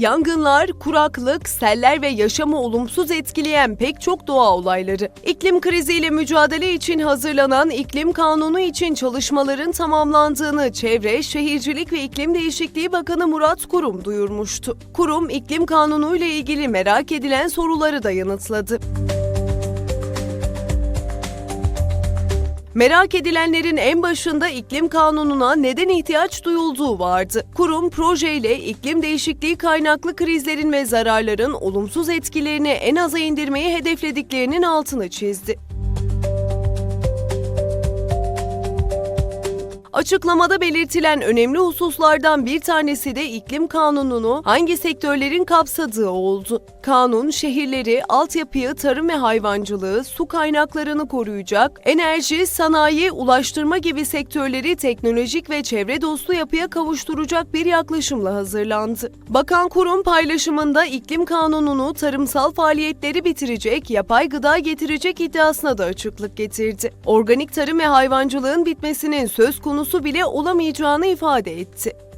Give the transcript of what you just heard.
Yangınlar, kuraklık, seller ve yaşamı olumsuz etkileyen pek çok doğa olayları. İklim kriziyle mücadele için hazırlanan iklim kanunu için çalışmaların tamamlandığını Çevre, Şehircilik ve İklim Değişikliği Bakanı Murat Kurum duyurmuştu. Kurum, iklim kanunu ile ilgili merak edilen soruları da yanıtladı. Merak edilenlerin en başında iklim kanununa neden ihtiyaç duyulduğu vardı. Kurum projeyle iklim değişikliği kaynaklı krizlerin ve zararların olumsuz etkilerini en aza indirmeyi hedeflediklerinin altını çizdi. Açıklamada belirtilen önemli hususlardan bir tanesi de iklim kanununu hangi sektörlerin kapsadığı oldu. Kanun şehirleri, altyapıyı, tarım ve hayvancılığı, su kaynaklarını koruyacak, enerji, sanayi, ulaştırma gibi sektörleri teknolojik ve çevre dostu yapıya kavuşturacak bir yaklaşımla hazırlandı. Bakan kurum paylaşımında iklim kanununu tarımsal faaliyetleri bitirecek, yapay gıda getirecek iddiasına da açıklık getirdi. Organik tarım ve hayvancılığın bitmesinin söz konusu bile olamayacağını ifade etti.